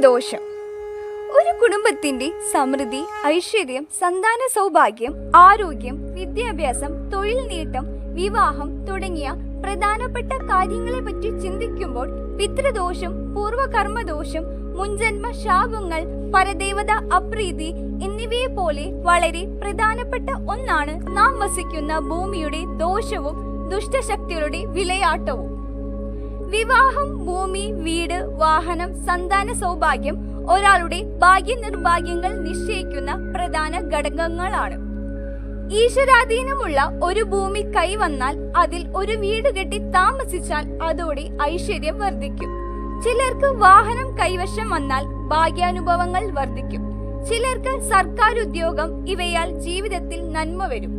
ദോഷം. ഒരു കുടുംബത്തിന്റെ സമൃദ്ധി ഐശ്വര്യം സന്താന സൗഭാഗ്യം ആരോഗ്യം വിദ്യാഭ്യാസം തൊഴിൽ നേട്ടം വിവാഹം തുടങ്ങിയ പ്രധാനപ്പെട്ട കാര്യങ്ങളെ പറ്റി ചിന്തിക്കുമ്പോൾ പിതൃദോഷം പൂർവകർമ്മദോഷം മുൻജന്മ ശാപങ്ങൾ പരദേവത അപ്രീതി എന്നിവയെ പോലെ വളരെ പ്രധാനപ്പെട്ട ഒന്നാണ് നാം വസിക്കുന്ന ഭൂമിയുടെ ദോഷവും ദുഷ്ടശക്തികളുടെ വിളയാട്ടവും വിവാഹം ഭൂമി വീട് വാഹനം സന്താന സൗഭാഗ്യം ഒരാളുടെ ഭാഗ്യ നിർഭാഗ്യങ്ങൾ നിശ്ചയിക്കുന്ന പ്രധാന ഘടകങ്ങളാണ്. ഈശ്വരാധീനമുള്ള ഒരു ഭൂമി കൈവന്നാൽ അതിൽ ഒരു വീട് കെട്ടി താമസിച്ചാൽ അതോടെ ഐശ്വര്യം വർദ്ധിക്കും. ചിലർക്ക് വാഹനം കൈവശം വന്നാൽ ഭാഗ്യാനുഭവങ്ങൾ വർദ്ധിക്കും. ചിലർക്ക് സർക്കാർ ഉദ്യോഗം ഇവയാൽ ജീവിതത്തിൽ നന്മ വരും.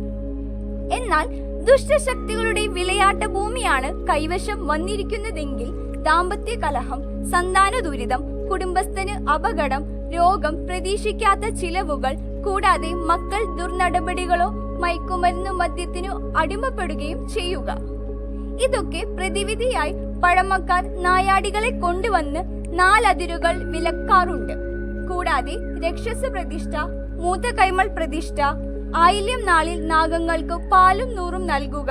എന്നാൽ ദുഷ്ടശക്തികളുടെ വിളയാട്ട ഭൂമിയാണ് കൈവശം വന്നിരിക്കുന്നതെങ്കിൽ ദാമ്പത്യ കലഹം സന്താന ദുരിതം കുടുംബസ്ഥന് അപകടം രോഗം പ്രതീക്ഷിക്കാത്ത ചിലവുകൾ കൂടാതെ മക്കൾ ദുർനടപടികളോ മയക്കുമരുന്ന് മദ്യത്തിനു അടിമപ്പെടുകയും ചെയ്യുക. ഇതൊക്കെ പ്രതിവിധിയായി പഴമക്കാർ നായാടികളെ കൊണ്ടുവന്ന് നാലതിരുകൾ വിലക്കാറുണ്ട്. കൂടാതെ രക്ഷസ പ്രതിഷ്ഠ മൂത്ത കൈമൾ പ്രതിഷ്ഠ ആയില്യം നാളിൽ നാഗങ്ങൾക്ക് പാലും നൂറും നൽകുക.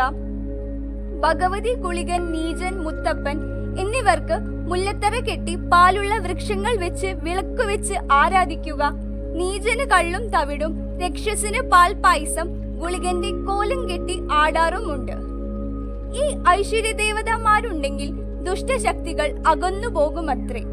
ഭഗവതി കുളികൻ നീജൻ മുത്തപ്പൻ എന്നിവർക്ക് മുല്ലത്തറ കെട്ടി പാലുള്ള വൃക്ഷങ്ങൾ വെച്ച് വിളക്ക് വെച്ച് ആരാധിക്കുക. നീജന് കള്ളും തവിടും രക്ഷസിന് പാൽ പായസം ഗുളികന്റെ കോലും കെട്ടി ആടാറുമുണ്ട്. ഈ ഐശ്വര്യദേവതമാരുണ്ടെങ്കിൽ ദുഷ്ടശക്തികൾ അകന്നു പോകുമത്രേ